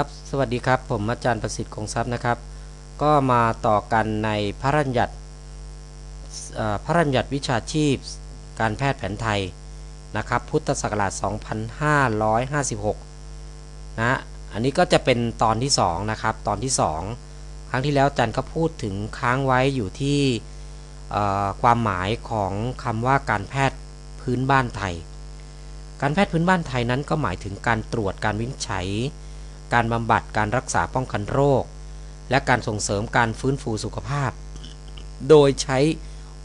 ครับสวัสดีครับ ผมอาจารย์ประสิทธิ์คงทรัพย์นะครับ ก็มาต่อกันในพระรัญญัติพระรัญญัติวิชาชีพ การแพทย์แผนไทยนะครับ พุทธศักราช 2556 นะอันนี้ก็จะเป็นตอนที่ 2 นะครับ ตอนที่ 2 ครั้งที่แล้วอาจารย์ก็พูดถึงค้างไว้อยู่ที่ความหมายของคำว่าการแพทย์พื้นบ้านไทย การแพทย์พื้นบ้านไทยนั้นก็หมายถึงการตรวจการวินิจฉัย การบำบัดการรักษาป้องกันโรค และการส่งเสริมการฟื้นฟูสุขภาพ โดยใช้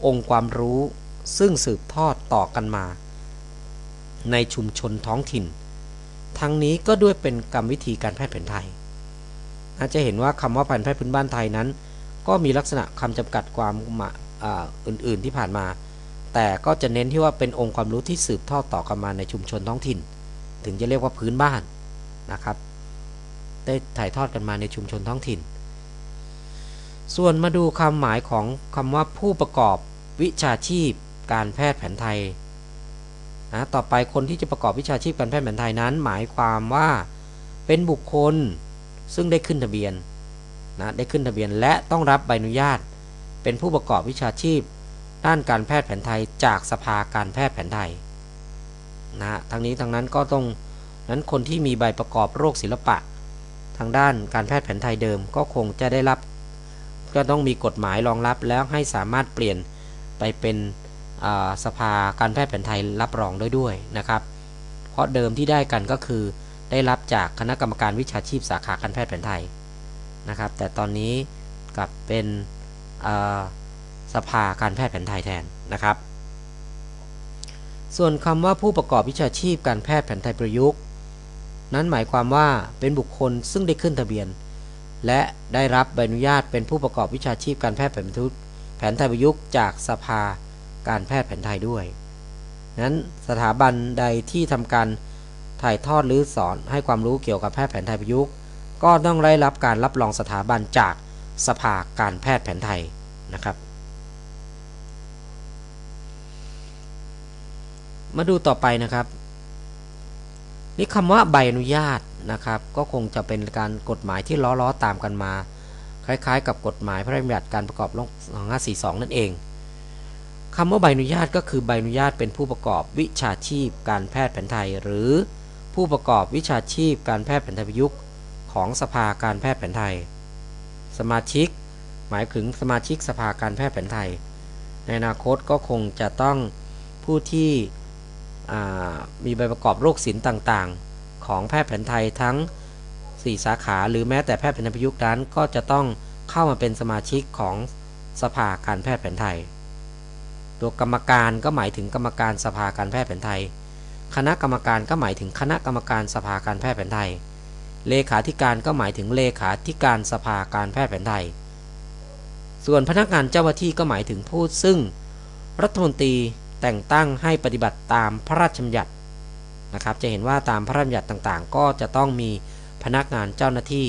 องค์ความรู้ซึ่งสืบทอดต่อกันมา ในชุมชนท้องถิ่น ทั้งนี้ก็ด้วยเป็นกรรมวิธีการแพทย์แผนไทยอาจจะเห็นว่าคำว่าการแพทย์พื้นบ้านไทยนั้น ก็มีลักษณะคำจำกัดความอาอื่นๆที่ผ่านมา แต่ก็จะเน้นที่ว่าเป็นองค์ความรู้ที่สืบทอดต่อกันมาในชุมชนท้องถิ่น ถึงจะเรียกว่าพื้นบ้านนะครับ ได้ถ่ายทอดกันมาในชุมชนท้องถิ่น ส่วนมาดูคำหมายของคำว่าผู้ประกอบวิชาชีพการแพทย์แผนไทยนะต่อไปคนที่จะประกอบวิชาชีพการแพทย์แผนไทยนั้น หมายความว่าเป็นบุคคลซึ่งได้ขึ้นทะเบียนนะได้ขึ้นทะเบียนและต้องรับใบอนุญาต เป็นผู้ประกอบวิชาชีพ ด้านการแพทย์แผนไทยจากสภาการแพทย์แผนไทยนะทั้งนี้ทั้งนั้นก็ต้องนั้นคนที่มีใบประกอบโรคศิลปะางด้านการแพทย์แผนไทยเดิมก็คงจะได้รับ ก็ต้องมีกฎหมายรองรับแล้วให้สามารถเปลี่ยนไปเป็นสภาการแพทย์แผนไทยรับรองได้ด้วยนะครับ เพราะเดิมที่ได้กันก็คือ ได้รับจากคณะกรรมการวิชาชีพสาขาการแพทย์แผนไทยนะครับ แต่ตอนนี้กลับเป็นสภาการแพทย์แผนไทยแทนนะครับ ส่วนคำว่าผู้ประกอบวิชาชีพการแพทย์แผนไทยประยุกต์ นั้นหมายความว่าเป็นบุคคลซึ่งได้ขึ้นทะเบียน และได้รับใบอนุญาตเป็นผู้ประกอบวิชาชีพการแพทย์แผนทุแผนไทยประยุกต์จากสภาการแพทย์แผนไทยด้วย นั้นสถาบันใดที่ทำการถ่ายทอดหรือสอนให้ความรู้เกี่ยวกับแพทย์แผนไทยประยุกต์ ก็ต้องได้รับการรับรองสถาบันจากสภาการแพทย์แผนไทยนะครับ มาดูต่อไปนะครับ นี่คำว่าใบอนุญาตนะครับ ก็คงจะเป็นการกฎหมายที่ล้อๆตามกันมา คล้ายๆ กับกฎหมายพระราชบัญญัติการประกอบโรค2542 นั่นเองคำว่าใบอนุญาตก็คือใบอนุญาตเป็นผู้ประกอบวิชาชีพ การแพทย์แผนไทย หรือผู้ประกอบวิชาชีพ การแพทย์แผนไทยประยุกต์ของสภาการแพทย์แผนไทย สมาชิก หมายถึงสมาชิกสภาการแพทย์แผนไทย ในอนาคตก็คงจะต้องผู้ที่ มีใบประกอบโรคศิลป์ต่างๆ ของแพทย์แผนไทยทั้ง 4 สาขาหรือแม้แต่แพทย์แผนไทยประยุกต์นั้น ก็จะต้องเข้ามาเป็นสมาชิกของสภาการแพทย์แผนไทย ตัวกรรมการก็หมายถึงกรรมการสภาการแพทย์แผนไทย คณะกรรมการก็หมายถึงคณะกรรมการสภาการแพทย์แผนไทย เลขาธิการก็หมายถึงเลขาธิการสภาการแพทย์แผนไทย ส่วนพนักงานเจ้าหน้าที่ก็หมายถึงผู้ซึ่ง รัฐมนตรี แต่งตั้งให้ปฏิบัติตามพระราชบัญญัตินะครับ จะเห็นว่าตามพระราชบัญญัติต่างๆ ก็จะต้องมีพนักงานเจ้าหน้าที่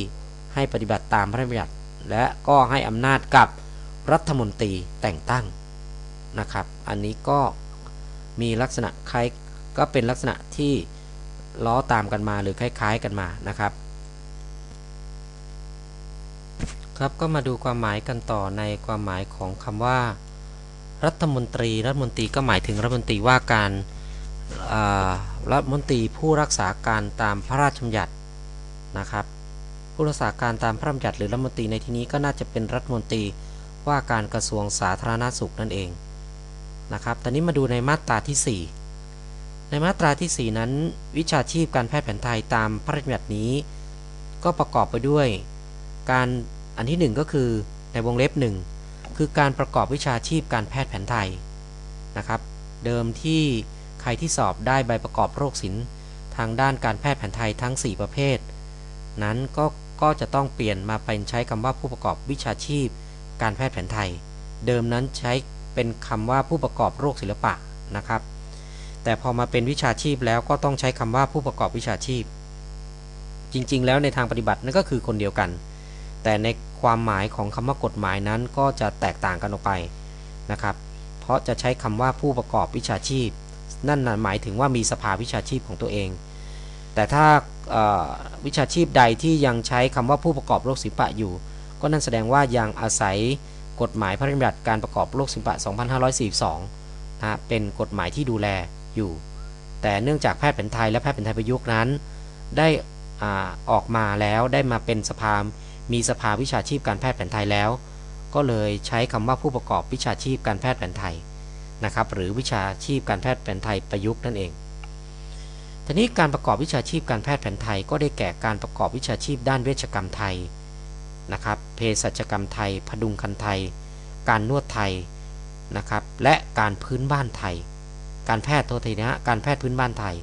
ให้ปฏิบัติตามพระราชบัญญัติ และก็ให้อำนาจกับรัฐมนตรีแต่งตั้งนะครับ อันนี้ก็มีลักษณะคล้ายก็เป็นลักษณะที่ล้อตามกันมาหรือคล้ายๆกันมานะครับ ครับก็มาดูความหมายกันต่อในความหมายของคำว่า รัฐมนตรี รัฐมนตรีก็หมายถึงรัฐมนตรีว่าการรัฐมนตรีผู้รักษาการตามพระราชบัญญัตินะครับผู้รักษาการตามพระราชบัญญัติหรือรัฐมนตรีในที่นี้ก็น่าจะเป็นรัฐมนตรีว่าการกระทรวงสาธารณสุขนั่นเองนะครับ ตอนนี้มาดูในมาตราที่ 4 ในมาตราที่ 4 นั้น วิชาชีพการแพทย์แผนไทยตามพระราชบัญญัตินี้ ก็ประกอบไปด้วย การอันที่ 1 ก็คือในวงเล็บ1 คือการประกอบวิชาชีพการแพทย์แผนไทยนะครับ เดิมที่ใครที่สอบได้ใบประกอบโรคศิลป์ทางด้านการแพทย์แผนไทยทั้ง 4 ประเภท นั้นก็ก็จะต้องเปลี่ยนมาเป็นใช้คำว่าผู้ประกอบวิชาชีพ การแพทย์แผนไทย เดิมนั้นใช้เป็นคำว่าผู้ประกอบโรคศิลปะนะครับ แต่พอมาเป็นวิชาชีพแล้วก็ต้องใช้คำว่าผู้ประกอบวิชาชีพ จริง ๆ แล้วในทางปฏิบัตินั่นก็คือคนเดียวกัน แต่ใน ความหมายของคำว่ากฎหมายนั้นก็จะแตกต่างกันออกไปนะครับ เพราะจะใช้คำว่าผู้ประกอบวิชาชีพ นั่นหมายถึงว่ามีสภาวิชาชีพของตัวเอง แต่ถ้าวิชาชีพใดที่ยังใช้คำว่าผู้ประกอบโรคศิลปะอยู่ ก็นั่นแสดงว่ายังอาศัยกฎหมายพระราชบัญญัติการประกอบโรคศิลปะ 2542นะเป็นกฎหมายที่ดูแลอยู่ แต่เนื่องจากแพทย์แผนไทยและแพทย์แผนไทยประยุกต์นั้น ได้อออกมาแล้วได้มาเป็นสภา มีสภาวิชาชีพการแพทย์แผนไทยแล้ว ก็เลยใช้คำว่าผู้ประกอบวิชาชีพการแพทย์แผนไทยนะครับ หรือวิชาชีพการแพทย์แผนไทยประยุกต์นั่นเองทีนี้การประกอบวิชาชีพการแพทย์แผนไทยก็ได้แก่การประกอบวิชาชีพด้านเวชกรรมไทยนะครับเภสัชกรรมไทย พดุงคันไทย การนวดไทยนะครับและการพื้นบ้านไทย การแพทย์โทษทีนะการแพทย์พื้นบ้านไทย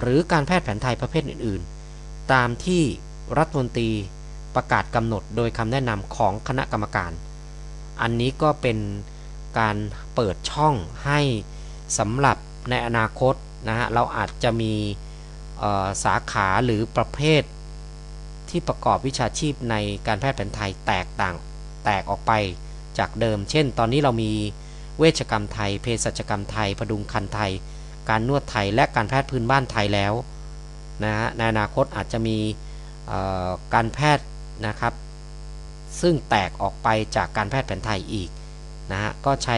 หรือการแพทย์แผนไทยประเภทอื่น ๆ ตามที่รัฐมนตรี ประกาศกำหนดโดยคำแนะนำของคณะกรรมการ อันนี้ก็เป็นการเปิดช่องให้สำหรับในอนาคตนะฮะเราอาจจะมีสาขาหรือประเภท ที่ประกอบวิชาชีพในการแพทย์แผนไทยแตกต่างแตกออกไปจากเดิม เช่น ตอนนี้เรามีเวชกรรมไทย เภสัชกรรมไทยพดุงคันไทย การนวดไทยและการแพทย์พื้นบ้านไทยแล้วนะฮะในอนาคตอาจจะมีการแพทย์ นะครับ ซึ่งแตกออกไปจากการแพทย์แผนไทยอีกนะฮะก็ใช้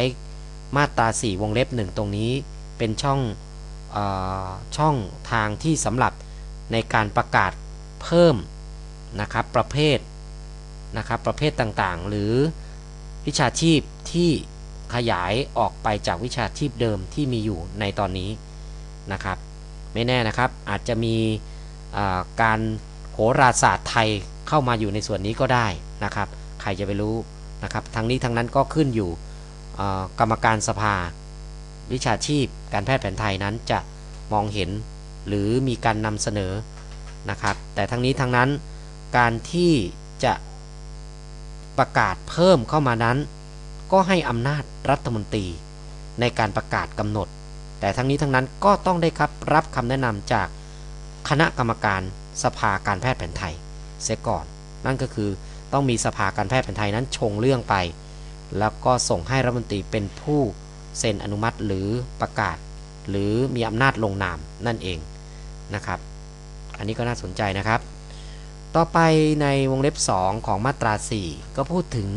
มาตรา 4 วงเล็บ 1 ตรงนี้เป็นช่องออช่องทางที่สำหรับในการประกาศเพิ่มนะครับประเภทนะครับประเภทต่างๆ หรือวิชาชีพที่ขยายออกไปจากวิชาชีพเดิมที่มีอยู่ในตอนนี้นะครับ ไม่แน่นะครับอาจจะมีการโหราศาสตร์ไทย เข้ามาอยู่ในส่วนนี้ก็ได้นะครับ ใครจะไปรู้นะครับทั้งนี้ทั้งนั้นก็ขึ้นอยู่กรรมการสภา วิชาชีพ การแพทย์แผนไทยนั้นจะมองเห็นหรือมีการนำเสนอนะครับ แต่ทั้งนี้ทั้งนั้นการที่จะประกาศเพิ่มเข้ามานั้น ก็ให้อำนาจรัฐมนตรีในการประกาศกำหนด แต่ทั้งนี้ทั้งนั้นก็ต้องได้ครับรับคำแนะนำจากคณะกรรมการสภาการแพทย์แผนไทย เสียก่อน นั่นก็คือต้องมีสภาการแพทย์แผนไทยนั้นชงเรื่องไป แล้วก็ส่งให้รัฐมนตรีเป็นผู้เซ็นอนุมัติหรือประกาศ หรือมีอำนาจลงนามนั่นเองนะครับ อันนี้ก็น่าสนใจนะครับ ต่อไปในวงเล็บ 2 ของมาตรา 4 ก็พูดถึง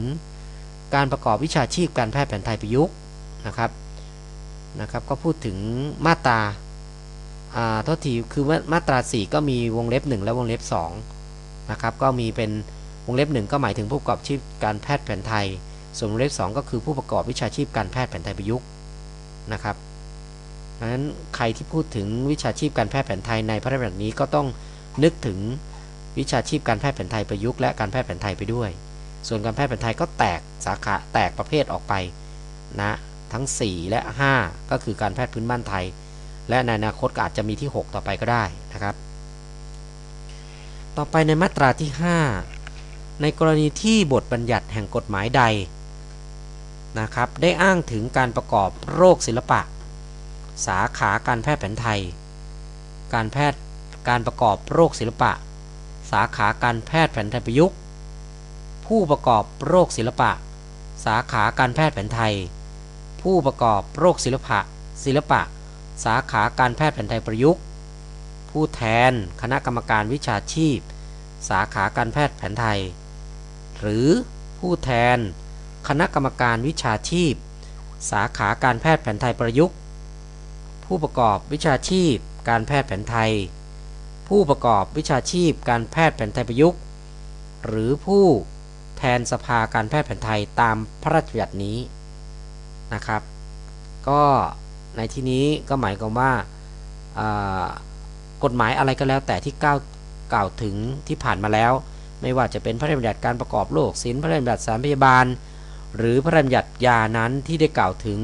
การประกอบวิชาชีพการแพทย์แผนไทยประยุกต์นะครับนะครับก็พูดถึงมาตราอ่าทษทีคือว่ามาตรา 4 ก็มีวงเล็บ 1 และวงเล็บ 2 นะครับก็มีเป็นวงเล็บ 1 ก็หมายถึงผู้ประกอบชีพการแพทย์แผนไทย ส่วนวงเล็บ 2 ก็คือผู้ประกอบวิชาชีพการแพทย์แผนไทยประยุกต์นะครับดังนั้นใครที่พูดถึงวิชาชีพการแพทย์แผนไทยในพระราชบัญญัตินี้ก็ต้องนึกถึงวิชาชีพการแพทย์แผนไทยประยุกต์และการแพทย์แผนไทยไปด้วย ส่วนการแพทย์แผนไทยก็แตกสาขาแตกประเภทออกไปนะทั้ง 4 และ 5 ก็คือการแพทย์พื้นบ้านไทย และในอนาคตก็อาจจะมีที่ 6 ต่อไปก็ได้นะครับ ต่อไปในมาตราที่ 5 ในกรณีที่บทบัญญัติแห่งกฎหมายใดนะครับ ได้อ้างถึงการประกอบโรคศิลปะ สาขาการแพทย์แผนไทย การแพทย์การประกอบโรคศิลปะ สาขาการแพทย์แผนไทยประยุกต์ ผู้ประกอบโรคศิลปะ สาขาการแพทย์แผนไทย ผู้ประกอบโรคศิลปะ ศิลปะ สาขาการแพทย์แผนไทยประยุกต์ ผู้แทนคณะกรรมการวิชาชีพ สาขาการแพทย์แผนไทย หรือผู้แทน คณะกรรมการวิชาชีพ สาขาการแพทย์แผนไทยประยุกต์ ผู้ประกอบวิชาชีพ การแพทย์แผนไทย ผู้ประกอบวิชาชีพ การแพทย์แผนไทยประยุกต์ หรือผู้แทนสภาการแพทย์แผนไทยตามพระราชบัญญัตินี้นะครับ ก็ในที่นี้ก็หมายความว่าา กฎหมายอะไรก็แล้วแต่ที่กล่าวกล่าวถึงที่ผ่านมาแล้ว ไม่ว่าจะเป็นพระราชบัญญัติการประกอบโรคศิลป์พระราชบัญญัติสารพยาบาล หรือพระราชบัญญัติยานั้นที่ได้กล่าวถึง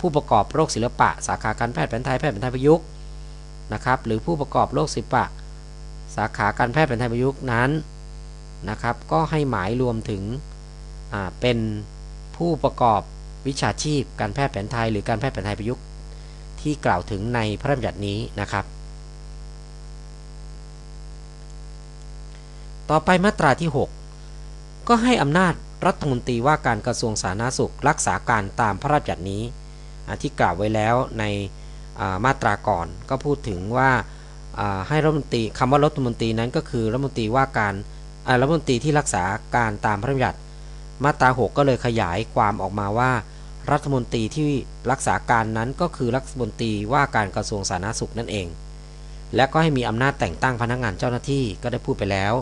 ผู้ประกอบโรคศิลปะ สาขาการแพทย์แผนไทยแพทย์แผนไทยประยุกต์นะครับหรือผู้ประกอบโรคศิลปะ สาขาการแพทย์แผนไทยประยุกต์นั้นนะครับ ก็ให้หมายรวมถึงเป็นผู้ประกอบวิชาชีพ การแพทย์แผนไทย หรือการแพทย์แผนไทยประยุกต์ที่กล่าวถึงในพระราชบัญญัตินี้นะครับ ต่อไปมาตราที่ 6 ก็ให้อำนาจรัฐมนตรีว่าการกระทรวงสาธารณสุขรักษาการตามพระราชบัญญัตินี้ที่กล่าวไว้แล้วในมาตราก่อนก็พูดถึงว่าให้รัฐมนตรีคำว่ารัฐมนตรีนั้นก็คือรัฐมนตรีว่าการรัฐมนตรีที่รักษาการตามพระราชบัญญัติมาตรา 6 ก็เลยขยายความออกมาว่า รัฐมนตรีที่รักษาการนั้นก็คือรัฐมนตรีว่าการกระทรวงสาธารณสุขนั่นเอง และก็ให้มีอำนาจแต่งตั้งพนักงานเจ้าหน้าที่ก็ได้พูดไปแล้ว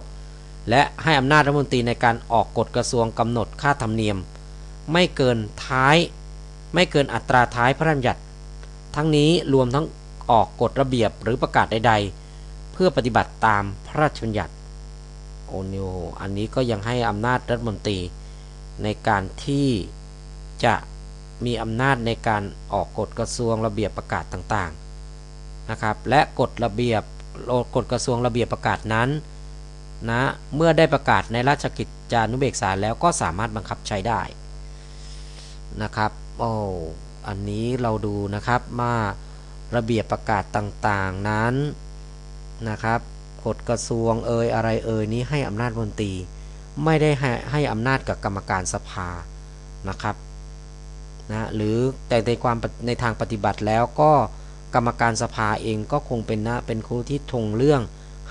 และให้อำนาจรัฐมนตรีในการออกกฎกระทรวงกำหนดค่าธรรมเนียม ไม่เกินท้าย ไม่เกินอัตราท้ายพระราชบัญญัติ ทั้งนี้รวมทั้งออกกฎระเบียบหรือประกาศใด ๆ เพื่อปฏิบัติตามพระราชบัญญัติโอนิโออันนี้ก็ยังให้อำนาจรัฐมนตรีในการที่จะมีอำนาจในการออกกฎกระทรวงระเบียบประกาศต่างๆนะครับและกฎระเบียบกฎกระทรวงระเบียบประกาศนั้น นะเมื่อได้ประกาศในราชกิจจานุเบกษาแล้วก็สามารถบังคับใช้ได้นะครับโอ้อันนี้เราดูนะครับว่าระเบียบประกาศต่างๆนั้นนะครับกฎกระทรวงเอ่ยอะไรเอ่ยนี้ให้อำนาจมนตรีไม่ได้ให้ให้อำนาจกับกรรมการสภานะครับนะหรือแต่ในความในทางปฏิบัติแล้วก็กรรมการสภาเองก็คงเป็นนะเป็นครูที่ทงเรื่อง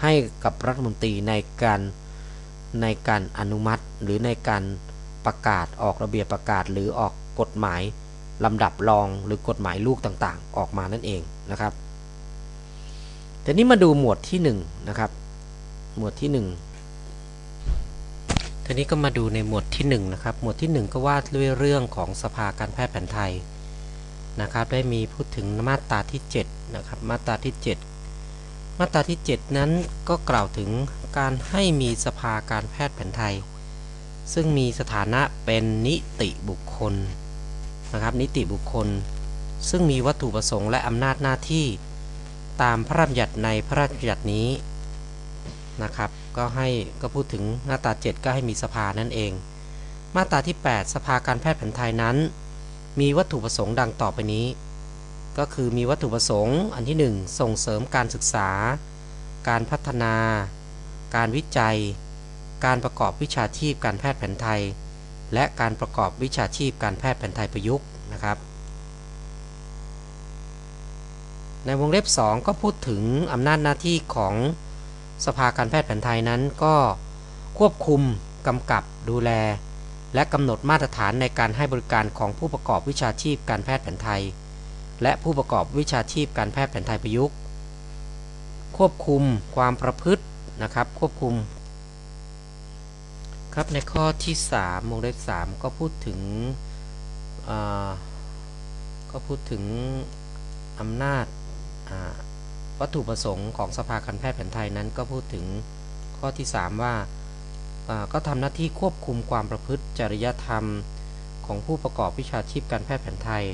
ให้กับรัฐมนตรีในการในการอนุมัติหรือในการประกาศออกระเบียบประกาศหรือออกกฎหมายลำดับรองหรือกฎหมายลูกต่างๆ ออกมานั่นเองนะครับแต่นี้มาดูหมวดที่1นนะครับหมวดที่ 1ทีนี้ก็มาดูในหมวดที่ 1 นะครับ หมวดที่ 1 ก็ว่าด้วยเรื่องของสภาการแพทย์แผนไทยนะครับ ได้มีพูดถึงมาตราที่7นะครับ มาตราที่ 7 มาตราที่ 7 นั้นก็กล่าวถึงการให้มีสภาการแพทย์แผนไทย ซึ่งมีสถานะเป็นนิติบุคคลนะครับนิติบุคคล ซึ่งมีวัตถุประสงค์และอำนาจหน้าที่ตามพระราชบัญญัติในพระราชบัญญัตินี้นะครับ ก็ให้ก็พูดถึงมาตรา 7 ก็ให้มีสภานั่นเอง มาตราที่ 8 สภาการแพทย์แผนไทยนั้น มีวัตถุประสงค์ดังต่อไปนี้ ก็คือมีวัตถุประสงค์อันที่ 1 ส่งเสริมการศึกษา การพัฒนา การวิจัย การประกอบวิชาชีพการแพทย์แผนไทย และการประกอบวิชาชีพการแพทย์แผนไทยประยุกต์นะครับในวงเล็บ 2 ก็พูดถึงอำนาจหน้าที่ของสภาการแพทย์แผนไทยนั้นก็ควบคุมกำกับดูแล และกำหนดมาตรฐานในการให้บริการของผู้ประกอบวิชาชีพการแพทย์แผนไทย และผู้ประกอบวิชาชีพการแพทย์แผนไทยประยุกต์ ควบคุมความประพฤตินะครับ ควบคุม ครับในข้อที่3วงเล็บ3ก็พูดถึงก็พูดถึงอำนาจวัตถุประสงค์ของสภาการแพทย์แผนไทยนั้นก็พูดถึงข้อที่ 3 ว่าก็ทำหน้าที่ควบคุมความประพฤติจริยธรรมของผู้ประกอบวิชาชีพการแพทย์แผนไทย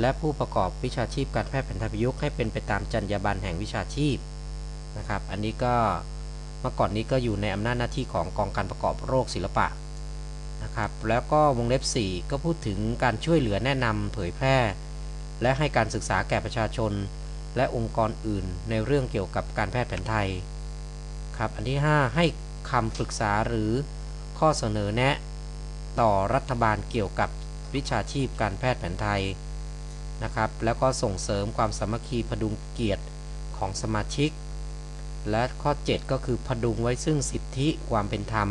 และผู้ประกอบวิชาชีพการแพทย์แผนไทยประยุกต์ให้เป็นไปตามจรรยาบรรณแห่งวิชาชีพนะครับ อันนี้ก็เมื่อก่อนนี้ก็อยู่ในอำนาจหน้าที่ของกองการประกอบโรคศิลปะนะครับ แล้วก็วงเล็บ 4 ก็พูดถึงการช่วยเหลือแนะนำเผยแพร่ และให้การศึกษาแก่ประชาชน และองค์กรอื่น ในเรื่องเกี่ยวกับการแพทย์แผนไทยครับ อันที่ 5 ให้คำปรึกษาหรือข้อเสนอแนะ ต่อรัฐบาลเกี่ยวกับวิชาชีพการแพทย์แผนไทย นะครับ แล้วก็ส่งเสริมความสามัคคีพดุงเกียรติของสมาชิก และข้อ 7 ก็คือพดุงไว้ซึ่งสิทธิความเป็นธรรม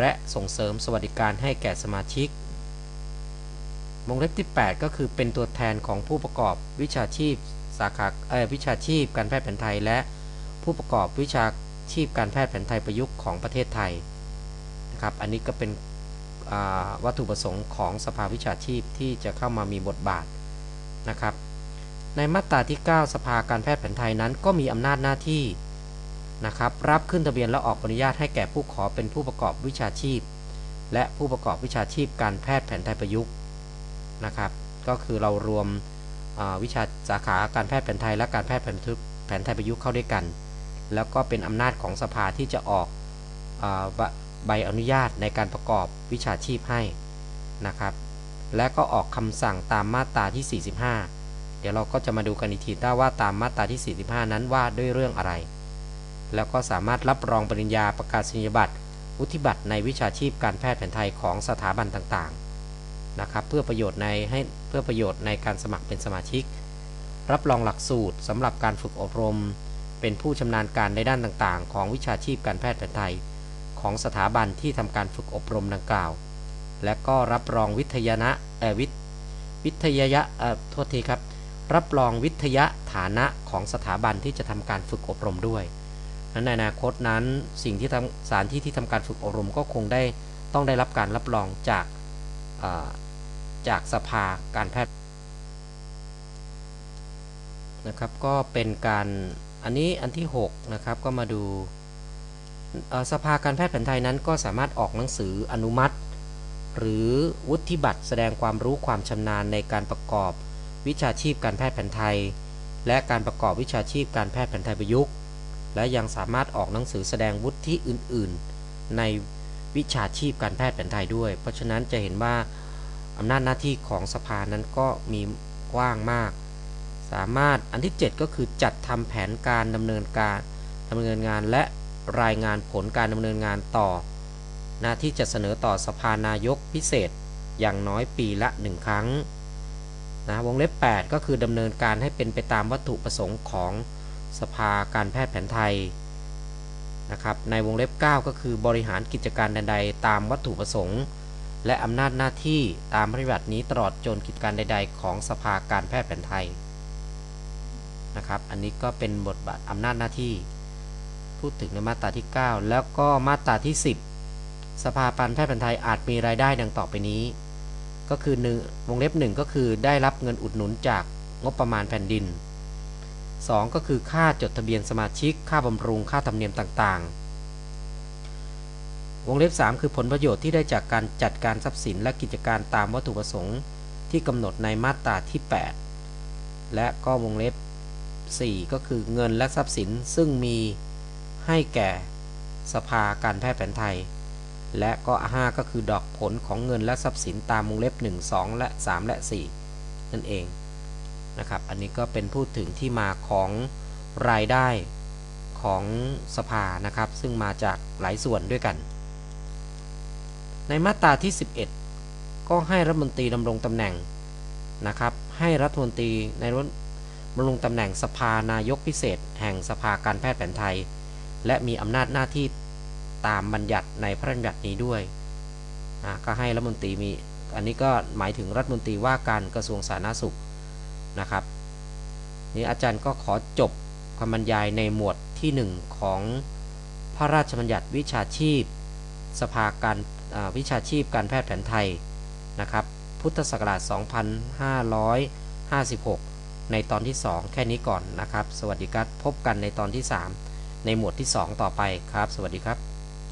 และส่งเสริมสวัสดิการให้แก่สมาชิกวงเล็บที่ 8 ก็คือเป็นตัวแทนของผู้ประกอบวิชาชีพสาขาวิชาชีพการแพทย์แผนไทย และผู้ประกอบวิชาชีพการแพทย์แผนไทยประยุกต์ของประเทศไทยนะครับอันนี้ก็เป็นวัตถุประสงค์ของสภาวิชาชีพที่จะเข้ามามีบทบาท นะครับ ในมาตราที่ 9 สภาการแพทย์แผนไทยนั้น ก็มีอำนาจหน้าที่นะครับรับขึ้นทะเบียนและออกอนุญาตให้แก่ผู้ขอเป็นผู้ประกอบวิชาชีพ และผู้ประกอบวิชาชีพการแพทย์แผนไทยประยุกต์นะครับ ก็คือเรารวมวิชาสาขาการแพทย์แผนไทยและการแพทย์แผนทึกแผนไทยประยุกต์เข้าด้วยกัน แล้วก็เป็นอำนาจของสภาที่จะออกใบอนุญาตในการประกอบวิชาชีพให้นะครับ และก็ออกคำสั่งตามมาตราที่ 45 เดี๋ยวเราก็จะมาดูกันอีกทีได้ว่าตามมาตราที่ 45 นั้นว่าด้วยเรื่องอะไร แล้วก็สามารถรับรองปริญญาประกาศนียบัตรวุฒิบัตรในวิชาชีพการแพทย์แผนไทยของสถาบันต่างๆนะครับเพื่อประโยชน์ในให้เพื่อประโยชน์ในการสมัครเป็นสมาชิก รับรองหลักสูตรสำหรับการฝึกอบรม เป็นผู้ชำนาญการในด้านต่างๆ ของวิชาชีพการแพทย์แผนไทย ของสถาบันที่ทำการฝึกอบรมดังกล่าว และก็รับรองวิทยานะวิทวิทยะเอ่อโทษทีครับ รับรองวิทยาฐานะของสถาบันที่จะทำการฝึกอบรมด้วยนั้นในอนาคตนั้นสิ่งที่ทำสถานที่ที่ทำการฝึกอบรมก็คงได้ต้องได้รับการรับรองจากจากสภาการแพทย์นะครับก็เป็นการอันนี้อันที่6นะครับก็มาดูสภาการแพทย์แผนไทยนั้นก็สามารถออกหนังสืออนุมัติ หรือวุฒิบัตรแสดงความรู้ความชำนาญในการประกอบวิชาชีพการแพทย์แผนไทย และการประกอบวิชาชีพการแพทย์แผนไทยประยุกต์ และยังสามารถออกหนังสือแสดงวุฒิอื่น ๆ ในวิชาชีพการแพทย์แผนไทยด้วย เพราะฉะนั้นจะเห็นว่าอำนาจหน้าที่ของสภานั้นก็มีกว้างมาก สามารถอันที่ 7 ก็คือจัดทำแผนการดำเนินการดำเนินงานและรายงานผลการดำเนินงานต่อ หน้าที่จะเสนอต่อสภานายกพิเศษอย่างน้อยปีละ 1 ครั้งนะวงเล็บ 8 ก็คือดำเนินการให้เป็นไปตามวัตถุประสงค์ของสภาการแพทย์แผนไทยนะครับในวงเล็บ 9 ก็คือบริหารกิจการใดๆ ตามวัตถุประสงค์ และอำนาจหน้าที่ตามปฏิบัตินี้ตลอดจนกิจการใด ๆ ของสภาการแพทย์แผนไทยนะครับอันนี้ก็เป็นบทบาทอำนาจหน้าที่ พูดถึงในมาตราที่ 9 แล้วก็มาตราที่ 10 สภาการแพทย์แผนไทยอาจมีรายได้ดังต่อไปนี้ ก็คือหนึ่งวงเล็บ 1 ก็คือได้รับเงินอุดหนุนจากงบประมาณแผ่นดิน 2 ก็คือค่าจดทะเบียนสมาชิก ค่าบำรุง ค่าธรรมเนียมต่างๆ วงเล็บ 3 คือผลประโยชน์ที่ได้จากการจัดการทรัพย์สินและกิจการตามวัตถุประสงค์ที่กำหนดในมาตราที่ 8 และก็วงเล็บ 4 ก็คือเงินและทรัพย์สินซึ่งมีให้แก่สภาการแพทย์แผนไทย และก็ 5 ก็คือดอกผลของเงินและทรัพย์สินตามวงเล็บ 1 2 และ 3 และ 4 นั่นเองนะครับ อันนี้ก็เป็นพูดถึงที่มาของรายได้ของสภานะครับ ซึ่งมาจากหลายส่วนด้วยกัน ในมาตราที่ 11 ก็ให้รัฐมนตรีดำรงตำแหน่งนะครับ ให้รัฐมนตรีในรัฐดำรงตำแหน่งสภานายกพิเศษ แห่งสภาการแพทย์แผนไทย และมีอำนาจหน้าที่ ตามบัญญัติในพระราชบัญญัตินี้ด้วยนะก็ให้รัฐมนตรีมี อันนี้ก็หมายถึงรัฐมนตรีว่าการกระทรวงสาธารณสุขนะครับนี่อาจารย์ก็ขอจบคำบรรยายในหมวดที่ 1 ของพระราชบัญญัติวิชาชีพ สภาการวิชาชีพการแพทย์แผนไทยนะครับพุทธศักราช 2556 ในตอนที่ 2 แค่นี้ก่อนนะครับ สวัสดีครับ พบกันในตอนที่ 3 ในหมวดที่ 2 ต่อไปครับ สวัสดีครับ